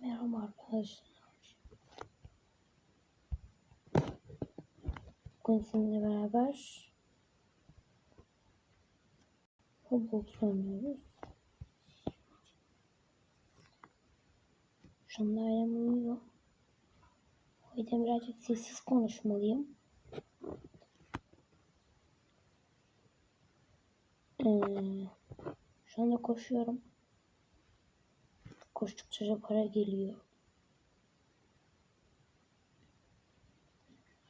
Merhaba arkadaşlar. Bugün sizinle beraber Roblox oynuyoruz. Şu anda ailem uyuyor. O yüzden birazcık sessiz konuşmalıyım. Ee, şu anda koşuyorum. Koştukça da para geliyor.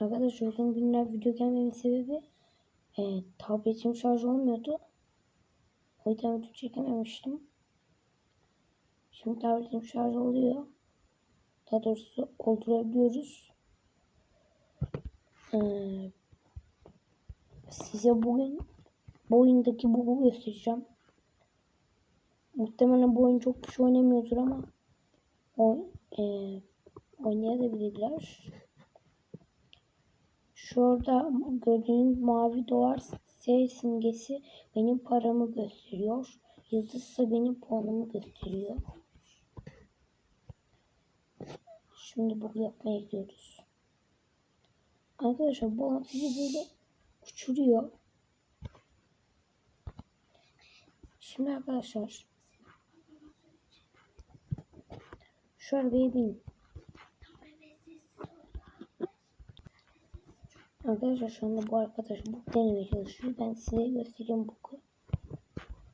Arkadaşlar uzun günler video gelmemin sebebi e, tabletim şarj olmuyordu. O yüzden video çekememiştim. Şimdi tabletim şarj oluyor. Daha doğrusu oldurabiliyoruz. Ee, size bugün bu oyundaki bugu göstereceğim. Muhtemelen bu oyun çok kişi oynamıyordur ama o, e, oynayabilirler. Şurada gördüğünüz mavi dolar S simgesi benim paramı gösteriyor. Yıldızsa benim puanımı gösteriyor. Şimdi bu yapmaya gidiyoruz. Arkadaşlar bu sizi böyle uçuruyor. Şimdi arkadaşlar şu arabaya binin. Arkadaşlar şu anda bu arkadaş bu denemeye çalışıyor. Ben size göstereyim bu.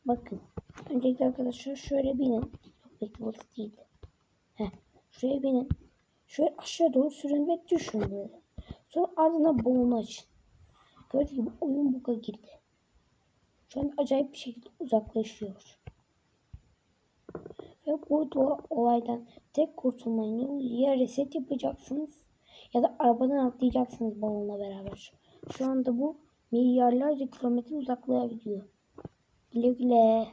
Bakın. Öncelikle arkadaşlar şöyle binin. Belki burası değil. Heh. Şuraya binin. Şöyle aşağı doğru sürün ve düşün böyle. Sonra ardından bolunu açın. Gördüğünüz gibi oyun buga girdi. Şu an acayip bir şekilde uzaklaşıyor. Ve bu olaydan tek kurtulmanın yolu ya reset yapacaksınız ya da arabadan atlayacaksınız balonla beraber. Şu anda bu milyarlarca kilometre uzaklığa gidiyor. Güle güle.